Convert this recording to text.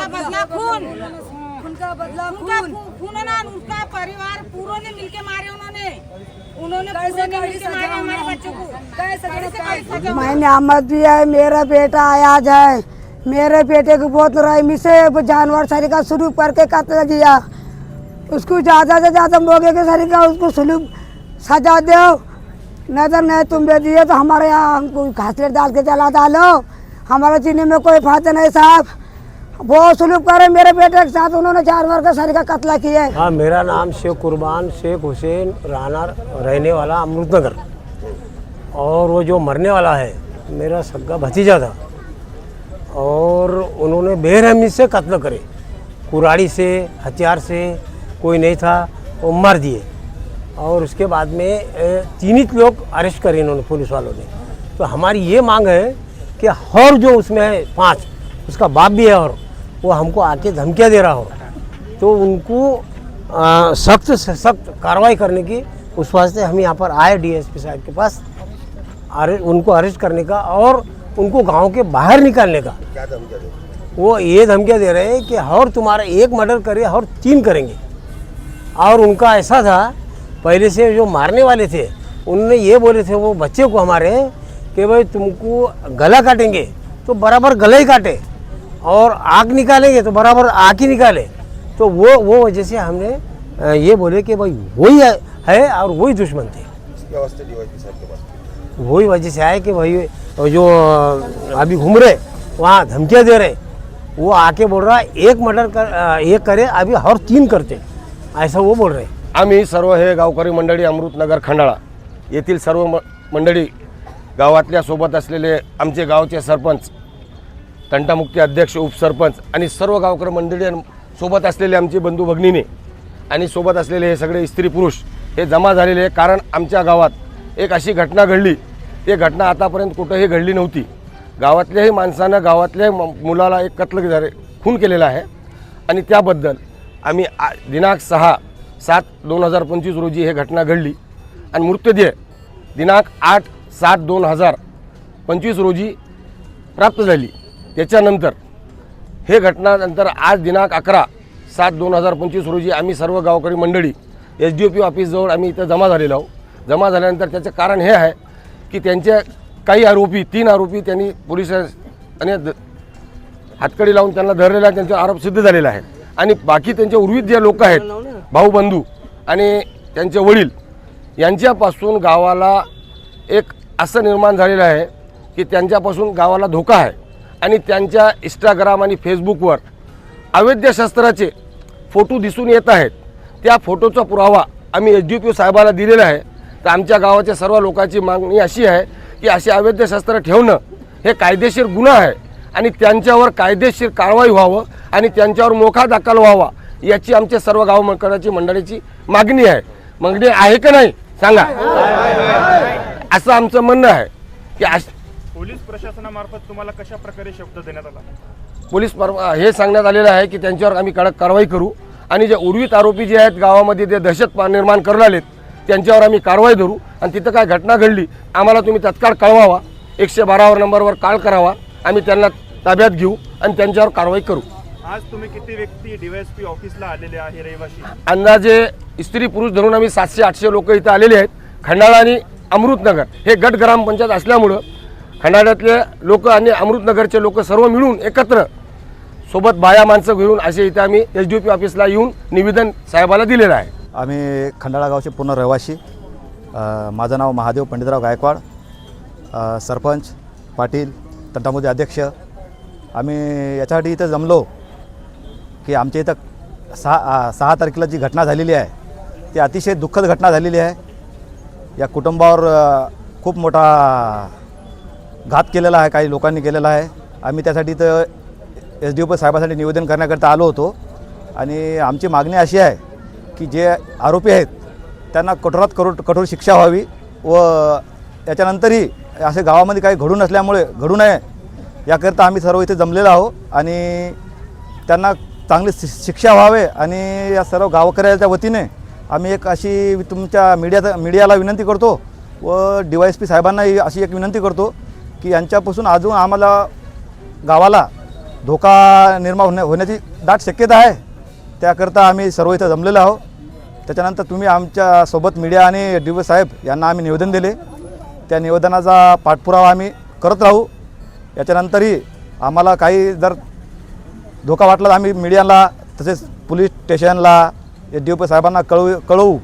उसका फू- खून। ना उसका परिवार पूरों ने मिलके मारे उन्होंने। उन्होंने पूरों ने मिलके मारे हमारे बच्चों को। कैसे कैसे मैंने आमद दिया है मेरा बेटा आयाज है। मेरे बेटे को बहुत रही से जानवर सरी का शुरू करके कत्ल किया उसको ज़्यादा से ज़्यादा मोगे के सरी का उसको सुलूक सजा दो। नज़र नहीं तुम दे दिए तो हमारे यहाँ हमको घासलेट डाल के चला डालो। हमारे चीनी में कोई फ़ायदा नहीं साहब। बहुत सुलूक करे मेरे बेटे के साथ उन्होंने जानवर का सरी का कत्ल किया है। हाँ मेरा नाम शेख कुर्बान शेख हुसैन राना रहने वाला अमृतनगर। और वो जो मरने वाला है, मेरा सगा भतीजा था। और उन्होंने बेरहमी से कत्ल करे। कुराड़ी से, हथियार से, कोई नहीं था, वो मर दिए। और उसके बाद में तीन ही लोग अरेस्ट करे इन्होंने पुलिस वालों ने। तो हमारी ये मांग है कि हर जो उसमें है, पाँच, उसका बाप भी है और वो हमको आके धमकियाँ दे रहा हो। तो उनको सख्त से सख्त कार्रवाई करने की उस वास्ते हम यहाँ पर आए डीएसपी साहब के पास। अरे उनको अरेस्ट करने का और उनको गाँव के बाहर निकालने का। क्या वो ये धमकियाँ दे रहे हैं कि और तुम्हारा एक मर्डर करे और तीन करेंगे। और उनका ऐसा था पहले से जो मारने वाले थे उन्होंने ये बोले थे वो बच्चे को हमारे कि भाई तुमको गला काटेंगे तो बराबर गला ही काटे। और आग निकालेंगे तो बराबर आग ही निकाले। तो वो वो वजह से हमने ये बोले कि भाई वही है, और वही दुश्मन थे। वही वजह से आए कि भाई जो अभी घूम रहे वहाँ धमकियाँ दे रहे वो आके बोल रहा है एक मर्डर कर एक करे अभी और तीन करते। ऐसा वो बोल रहे। आम्ही सर्व हे गावकरी मंडळी अमृतनगर खंडाळा येथील सर्व मंडळी गावातल्या सोबत असलेले आमचे गावचे सरपंच तंटामुक्ती अध्यक्ष उपसरपंच आणि सर्व गावकर मंडळी सोबत असलेले आमचे बंधू भगिनीने आणि सोबत असलेले हे सगळे स्त्री पुरुष हे जमा झालेले आहे. कारण आमच्या गावात एक अशी घटना घडली. ती घटना आतापर्यंत कुठंही घडली नव्हती. गावातल्याही माणसानं गावातल्याही म- मुलाला एक कत्ल झाले खून केलेला आहे. आणि त्याबद्दल आम्ही आ दिनांक सहा सात दोन हजार पंचवीस रोजी हे घटना घडली. आणि मृतदेह दिनांक आठ सात दोन हजार पंचवीस रोजी प्राप्त झाली. त्याच्यानंतर हे घटनानंतर आज दिनांक अकरा सात दोन हजार पंचवीस रोजी आम्ही सर्व गावकरी मंडळी एस डी ओ पी ऑफिसजवळ आम्ही इथं जमा झालेलो आहोत. जमा झाल्यानंतर त्याचं कारण हे आहे की त्यांचे काही आरोपी तीन आरोपी त्यांनी पोलिसांनी द- हातकडी लावून त्यांना धरलेला आहे, त्यांचा आरोप सिद्ध झालेला आहे. आणि बाकी त्यांचे उर्वित जे लोक आहेत भाऊ बंधू आणि त्यांचे वडील यांच्यापासून गावाला एक असं निर्माण झालेलं आहे की त्यांच्यापासून गावाला धोका आहे. आणि त्यांच्या इंस्टाग्राम आणि फेसबुकवर अवैध शस्त्राचे फोटो दिसून येत आहेत. त्या फोटोचा पुरावा आम्ही एच डी पी साहेबाला दिलेला आहे. तर आमच्या गावाच्या सर्व लोकांची मागणी अशी आहे की असे अवैध शस्त्र ठेवणं हे कायदेशीर गुन्हा आहे आणि त्यांच्यावर कायदेशीर कारवाई व्हावं आणि त्यांच्यावर मोखा दाखल व्हावा याची आमच्या सर्व गावकऱ्याची मंडळीची मागणी आहे. मागणी आहे का नाही सांगा. असं आमचं म्हणणं आहे की पोलीस प्रशासनामार्फत तुम्हाला कशा प्रकारे शब्द देण्यात आला? पोलीस हे सांगण्यात आलेलं आहे की त्यांच्यावर आम्ही कडक कारवाई करू आणि जे उर्वित आरोपी जे आहेत गावामध्ये ते दहशत निर्माण करून आलेत त्यांच्यावर आम्ही कारवाई धरू आणि तिथं काय घटना घडली आम्हाला तुम्ही तत्काळ कळवावा एकशे बारावर नंबरवर कॉल करावा आम्ही त्यांना ताब्यात घेऊ आणि त्यांच्यावर कारवाई करू. आज तुम्ही किती व्यक्ती डीवायएसपी ऑफिसला आलेले आहे रहिवाशी? अंदाजे स्त्री पुरुष धरून आम्ही सातशे आठशे लोक इथं आलेले आहेत. खंडाळा आणि अमृतनगर हे गट ग्रामपंचायत असल्यामुळं खंडाळ्यातले लोक आणि अमृतनगरचे लोक सर्व मिळून एकत्र सोबत बाया माणसं घेऊन असे इथे आम्ही एस डी ओ पी ऑफिसला येऊन निवेदन साहेबाला दिलेलं आहे. आम्ही खंडाळा गावचे पूर्ण रहिवासी माझं नाव महादेव पंडितराव गायकवाड सरपंच पाटील तंटामुदी अध्यक्ष. आम्ही याच्यासाठी इथं जमलो की आमच्या इथं सहा सहा तारखेला जी घटना झालेली आहे ती अतिशय दुःखद घटना झालेली आहे. या कुटुंबावर खूप मोठा घात केलेला आहे काही लोकांनी केलेला आहे. आम्ही त्यासाठी तर एस डी ओ साहेबासाठी निवेदन करण्याकरता आलो होतो. आणि आमची मागणी अशी आहे की जे आरोपी आहेत त्यांना कठोरात कठोर कठोर शिक्षा व्हावी व याच्यानंतरही असे गावामध्ये काही घडू नसल्यामुळे घडू नये याकरता आम्ही सर्व इथे जमलेलो आहो आणि त्यांना चांगली शि शिक्षा व्हावे आणि या सर्व गावकऱ्याच्या वतीने आम्ही एक अशी तुमच्या मीडियाचा मीडियाला विनंती करतो व डी वाय एस पी साहेबांनाही अशी एक विनंती करतो की यांच्यापासून अजून आम्हाला गावाला धोका निर्माण होण्या होण्याची दाट शक्यता आहे. त्याकरता आम्ही सर्व इथं जमलेलो आहोत. त्याच्यानंतर तुम्ही आमच्यासोबत मीडिया आणि डी साहेब यांना आम्ही निवेदन दिले. त्या निवेदनाचा पाठपुरावा आम्ही करत राहू. याच्यानंतरही आम्हाला काही जर धोका वाटला तर आम्ही मीडियाला तसेच पोलीस स्टेशनला डी ओ पी साहेबांना कळवू कळवू.